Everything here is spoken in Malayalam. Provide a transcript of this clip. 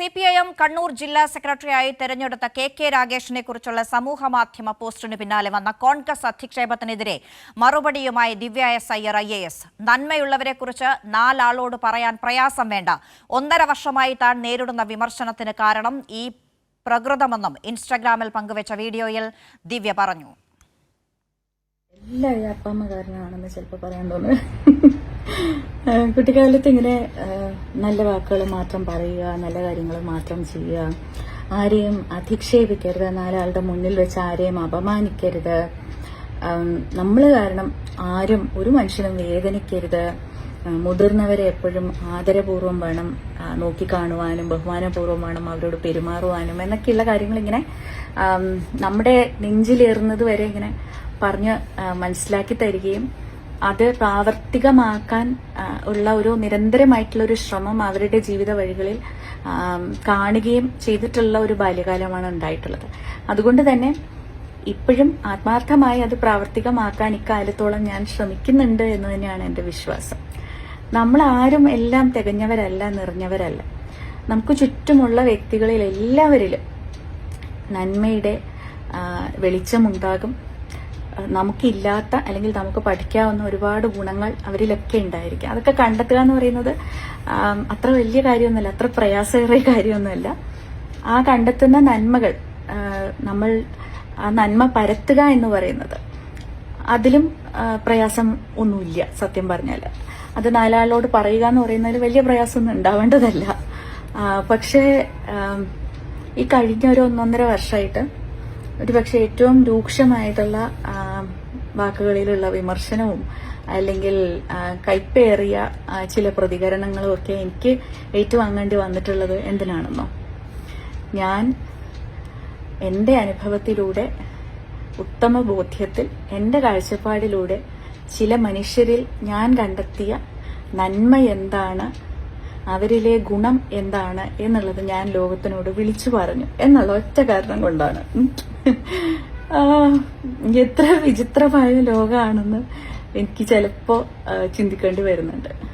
C P I M Kannur ജില്ലാ സെക്രട്ടറിയായി തെരഞ്ഞെടുത്ത കെ കെ രാഗേഷിനെ കുറിച്ചുള്ള സമൂഹ മാധ്യമ പോസ്റ്റിന് പിന്നാലെ വന്ന കോൺഗ്രസ് അധിക്ഷേപത്തിനെതിരെ മറുപടിയുമായി Divya S Iyer I A S. നന്മയുള്ളവരെക്കുറിച്ച് നാലാളോട് പറയാൻ പ്രയാസം വേണ്ട. ഒന്നര വർഷമായി താൻ നേരിടുന്ന വിമർശനത്തിന് കാരണം ഈ പ്രകൃതമെന്നും ഇൻസ്റ്റഗ്രാമിൽ പങ്കുവച്ച വീഡിയോയിൽ ദിവ്യ പറഞ്ഞു. എല്ലാ അപ്പമ്മ കാരണമാണെന്ന് ചിലപ്പോൾ പറയാൻ തോന്നുന്നു. കുട്ടിക്കാലത്ത് ഇങ്ങനെ നല്ല വാക്കുകൾ മാത്രം പറയുക നല്ല കാര്യങ്ങൾ മാത്രം ചെയ്യുക. ആരെയും അധിക്ഷേപിക്കരുത് നാലാളുടെ മുന്നിൽ വെച്ച് ആരെയും അപമാനിക്കരുത്. നമ്മൾ കാരണം ആരും ഒരു മനുഷ്യനും വേദനിക്കരുത്. മുതിർന്നവരെ എപ്പോഴും ആദരപൂർവം വേണം നോക്കിക്കാണുവാനും ബഹുമാനപൂർവം വേണം അവരോട് പെരുമാറുവാനും എന്നൊക്കെയുള്ള കാര്യങ്ങൾ ഇങ്ങനെ നമ്മുടെ നെഞ്ചിലേറുന്നത് വരെ ഇങ്ങനെ പറഞ്ഞ് മനസ്സിലാക്കി തരികയും അത് പ്രാവർത്തികമാക്കാൻ ഉള്ള ഒരു നിരന്തരമായിട്ടുള്ള ഒരു ശ്രമം അവരുടെ ജീവിത വഴികളിൽ കാണുകയും ചെയ്തിട്ടുള്ള ഒരു ബാല്യകാലമാണ് ഉണ്ടായിട്ടുള്ളത്. അതുകൊണ്ട് തന്നെ ഇപ്പോഴും ആത്മാർത്ഥമായി അത് പ്രാവർത്തികമാക്കാൻ ഇക്കാലത്തോളം ഞാൻ ശ്രമിക്കുന്നുണ്ട് എന്ന് തന്നെയാണ് എന്റെ വിശ്വാസം. നമ്മൾ ആരും എല്ലാം തികഞ്ഞവരല്ല നിറഞ്ഞവരല്ല. നമുക്ക് ചുറ്റുമുള്ള വ്യക്തികളിൽ എല്ലാവരിലും നന്മയുടെ വെളിച്ചമുണ്ടാകും. നമുക്കില്ലാത്ത അല്ലെങ്കിൽ നമുക്ക് പഠിക്കാവുന്ന ഒരുപാട് ഗുണങ്ങൾ അവരിലൊക്കെ ഉണ്ടായിരിക്കും. അതൊക്കെ കണ്ടെത്തുക എന്ന് പറയുന്നത് അത്ര വലിയ കാര്യമൊന്നുമല്ല അത്ര പ്രയാസകരമായ കാര്യമൊന്നുമല്ല. ആ കണ്ടെത്തുന്ന നന്മകൾ നമ്മൾ ആ നന്മ പരത്തുക എന്ന് പറയുന്നത് അതിലും പ്രയാസം ഒന്നുമില്ല സത്യം പറഞ്ഞാൽ അത് നാലാളോട് പറയുക എന്ന് പറയുന്നതിൽ വലിയ പ്രയാസമൊന്നും ഉണ്ടാവേണ്ടതല്ല. പക്ഷേ ഈ കഴിഞ്ഞ ഒരു ഒന്നൊന്നര വർഷമായിട്ട് ഒരുപക്ഷെ ഏറ്റവും രൂക്ഷമായിട്ടുള്ള വാക്കുകളിലുള്ള വിമർശനവും അല്ലെങ്കിൽ കൈപ്പേറിയ ചില പ്രതികരണങ്ങളും ഒക്കെ എനിക്ക് ഏറ്റുവാങ്ങേണ്ടി വന്നിട്ടുള്ളത് എന്തിനാണെന്നോ? ഞാൻ എന്റെ അനുഭവത്തിലൂടെ ഉത്തമ ബോധ്യത്തിൽ എന്റെ കാഴ്ചപ്പാടിലൂടെ ചില മനുഷ്യരിൽ ഞാൻ കണ്ടെത്തിയ നന്മ എന്താണ് അവരിലെ ഗുണം എന്താണ് എന്നുള്ളത് ഞാൻ ലോകത്തിനോട് വിളിച്ചു പറഞ്ഞു എന്നുള്ള ഒറ്റ കാരണം കൊണ്ടാണ്. എത്ര വിചിത്രമായ ലോകമാണെന്ന് എനിക്ക് ചിലപ്പോ ചിന്തിക്കേണ്ടി വരുന്നുണ്ട്.